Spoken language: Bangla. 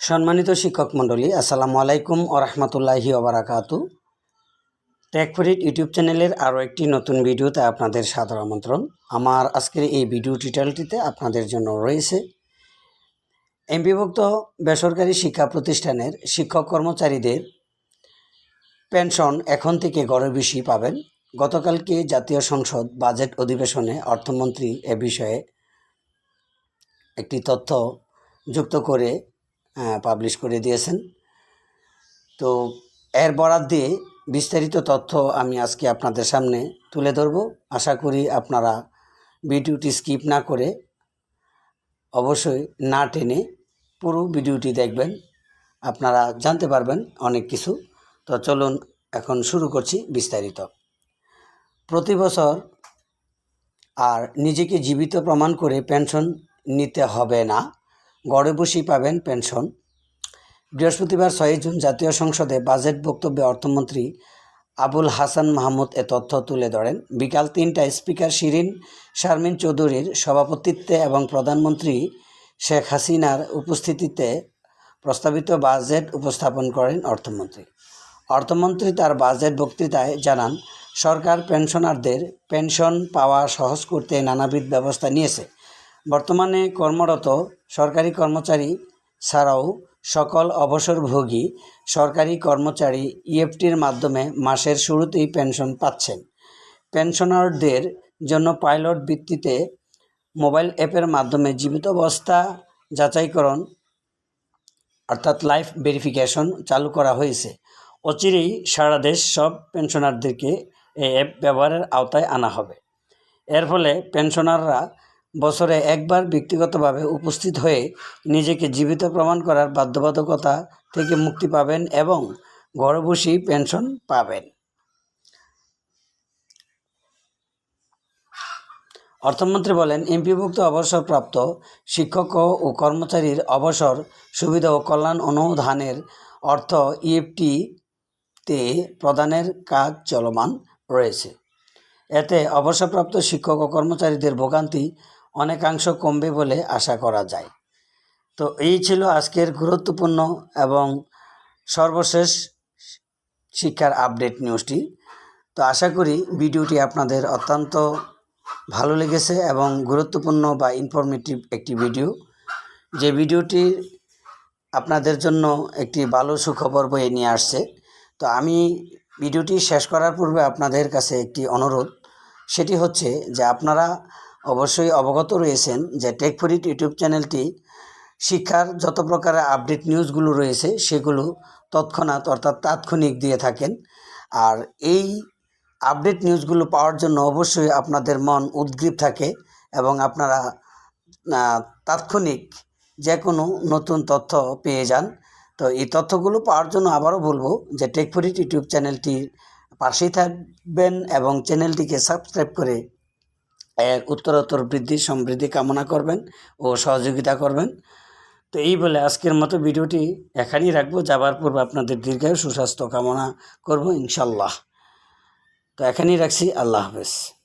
সম্মানিত শিক্ষক মণ্ডলী, আসসালামু আলাইকুম ও রহমতুল্লাহি ওবরাকাতু টেকফরিট ইউটিউব চ্যানেলের আরও একটি নতুন ভিডিওতে আপনাদের সাদর আমন্ত্রণ। আমার আজকের এই ভিডিও টিউটোরিয়ালটিতে আপনাদের জন্য রয়েছে এমপিভুক্ত বেসরকারি শিক্ষা প্রতিষ্ঠানের শিক্ষক কর্মচারীদের পেনশন এখন থেকে গড়ে বেশি পাবেন। গতকালকে জাতীয় সংসদ বাজেট অধিবেশনে অর্থমন্ত্রী এ বিষয়ে একটি তথ্য যুক্ত করে পাবলিশ করে দিয়েছেন। তো এর বরাদ দিয়ে বিস্তারিত তথ্য আমি আজকে আপনাদের সামনে তুলে ধরব। আশা করি আপনারা ভিডিওটি স্কিপ না করে অবশ্যই না টেনে পুরো ভিডিওটি দেখবেন। আপনারা জানতে পারবেন অনেক কিছু। তো চলুন এখন শুরু করছি বিস্তারিত। প্রতি বছর আর নিজেকে জীবিত প্রমাণ করে পেনশন নিতে হবে না। গড়ে বসেই পাবেন পেনশন। বৃহস্পতিবার ছয়ই জুন জাতীয় সংসদে বাজেট বক্তব্যে অর্থমন্ত্রী আবুল হাসান মাহমুদ এ তথ্য তুলে ধরেন। বিকাল তিনটায় স্পিকার শিরিন শারমিন চৌধুরীর সভাপতিত্বে এবং প্রধানমন্ত্রী শেখ হাসিনার উপস্থিতিতে প্রস্তাবিত বাজেট উপস্থাপন করেন অর্থমন্ত্রী। অর্থমন্ত্রী তার বাজেট বক্তৃতায় জানান, সরকার পেনশনারদের পেনশন পাওয়া সহজ করতে নানাবিধ ব্যবস্থা নিয়েছে। বর্তমানে কর্মরত সরকারি কর্মচারী ছাড়াও সকল অবসরভোগী সরকারি কর্মচারী ইএফটির মাধ্যমে মাসের শুরুতেই পেনশন পাচ্ছেন। পেনশনারদের জন্য পাইলট ভিত্তিতে মোবাইল অ্যাপের মাধ্যমে জীবিত অবস্থা যাচাইকরণ অর্থাৎ লাইফ ভেরিফিকেশন চালু করা হয়েছে। অচিরেই সারা দেশ সব পেনশনারদেরকে এই অ্যাপ ব্যবহারের আওতায় আনা হবে। এর ফলে পেনশনাররা বছরে একবার ব্যক্তিগতভাবে উপস্থিত হয়ে নিজেকে জীবিত প্রমাণ করার বাধ্যবাধকতা থেকে মুক্তি পাবেন এবং ঘরে বসেই পেনশন পাবেন। অর্থমন্ত্রী বলেন, এমপিভুক্ত অবসরপ্রাপ্ত শিক্ষক ও কর্মচারীর অবসর সুবিধা ও কল্যাণ অনুদানের অর্থ ইএফটিতে প্রদানের কাজ চলমান রয়েছে। এতে অবসরপ্রাপ্ত শিক্ষক ও কর্মচারীদের ভোগান্তি অনেকাংশ কমবে বলে আশা করা যায়। তো এই ছিল আজকের গুরুত্বপূর্ণ এবং সর্বশেষ শিক্ষার আপডেট নিউজটি। তো আশা করি ভিডিওটি আপনাদের অত্যন্ত ভালো লেগেছে এবং গুরুত্বপূর্ণ বা ইনফরমেটিভ একটি ভিডিও। যে ভিডিওটি আপনাদের জন্য একটি ভালো সুখবর বয়ে নিয়ে আসছে। তো আমি ভিডিওটি শেষ করার পূর্বে আপনাদের কাছে একটি অনুরোধ। সেটি হচ্ছে যে আপনারা অবশ্যই অবগত রয়েছেন যে টেকফরিট ইউটিউব চ্যানেলটি শিক্ষার যত প্রকারের আপডেট নিউজগুলো রয়েছে, সেগুলো তৎক্ষণাৎ অর্থাৎ তাৎক্ষণিক দিয়ে থাকেন। আর এই আপডেট নিউজগুলো পাওয়ার জন্য অবশ্যই আপনাদের মন উদ্গ্রীব থাকে এবং আপনারা তাৎক্ষণিক যে কোনো নতুন তথ্য পেয়ে যান। তো এই তথ্যগুলো পাওয়ার জন্য আবারও বলব যে টেকফরিট ইউটিউব চ্যানেলটির পাশেই থাকবেন এবং চ্যানেলটিকে সাবস্ক্রাইব করে এর উত্তরোত্তর বৃদ্ধি, সমৃদ্ধি কামনা করবেন ও সহযোগিতা করবেন। তো এই বলে আজকের মতো ভিডিওটি এখানেই রাখব। যাবার পূর্বে আপনাদের দীর্ঘায়ু সুস্বাস্থ্য কামনা করব ইনশাল্লাহ। তো এখানেই রাখছি। আল্লাহ হাফেজ।